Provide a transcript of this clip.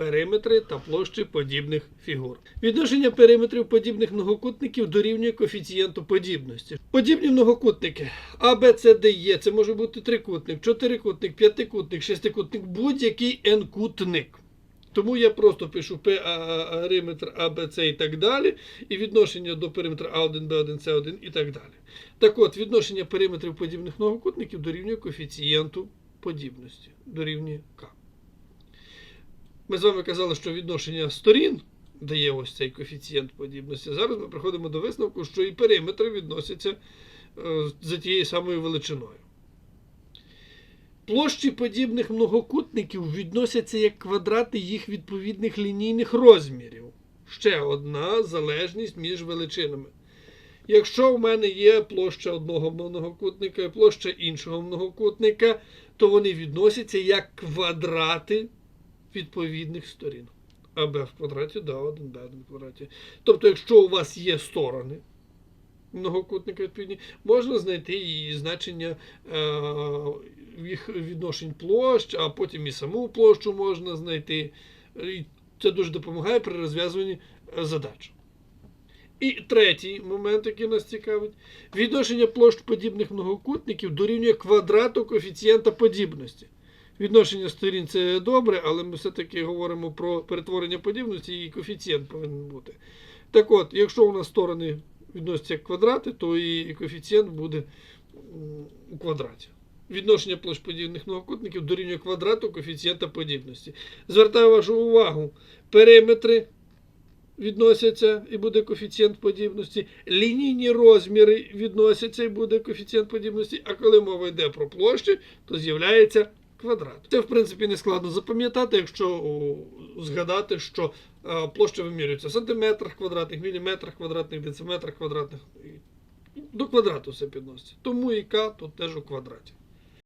периметри та площі подібних фігур. Відношення периметрів подібних многокутників дорівнює коефіцієнту подібності. Подібні многокутники А, Б, С, Д, Е це може бути трикутник, чотирикутник, п'ятикутник, шестикутник, будь-який n-кутник. Тому я просто пишу периметр А, Б, С і так далі, і відношення до периметра А1, Б1, С1 і так далі. Так от, відношення периметрів подібних многокутників дорівнює коефіцієнту подібності, дорівнює К. Ми з вами казали, що відношення сторін дає ось цей коефіцієнт подібності. Зараз ми приходимо до висновку, що і периметри відносяться е, за тією самою величиною. Площі подібних многокутників відносяться як квадрати їх відповідних лінійних розмірів. Ще одна залежність між величинами. Якщо в мене є площа одного многокутника і площа іншого многокутника, то вони відносяться як квадрати відповідних сторін. АБ в квадраті, да, 1 Б в квадраті. Тобто, якщо у вас є сторони многокутника відповідні, можна знайти і значення е, їх відношень площ, а потім і саму площу можна знайти. І це дуже допомагає при розв'язуванні е, задач. І третій момент, який нас цікавить, відношення площ подібних многокутників дорівнює квадрату коефіцієнта подібності. Відношення сторін це добре, але ми все-таки говоримо про перетворення подібності і коефіцієнт повинен бути. Так от, якщо у нас сторони відносяться як квадрати, то і коефіцієнт буде у квадраті. Відношення площ подібних многокутників дорівнює квадрату коефіцієнта подібності. Звертаю вашу увагу, периметри відносяться і буде коефіцієнт подібності, лінійні розміри відносяться і буде коефіцієнт подібності, а коли мова йде про площі, то з'являється квадрат. Це, в принципі, не складно запам'ятати, якщо згадати, що е, площа вимірюється в сантиметрах квадратних, міліметрах квадратних, дециметрах квадратних. До квадрату все підноситься. Тому і К тут теж у квадраті.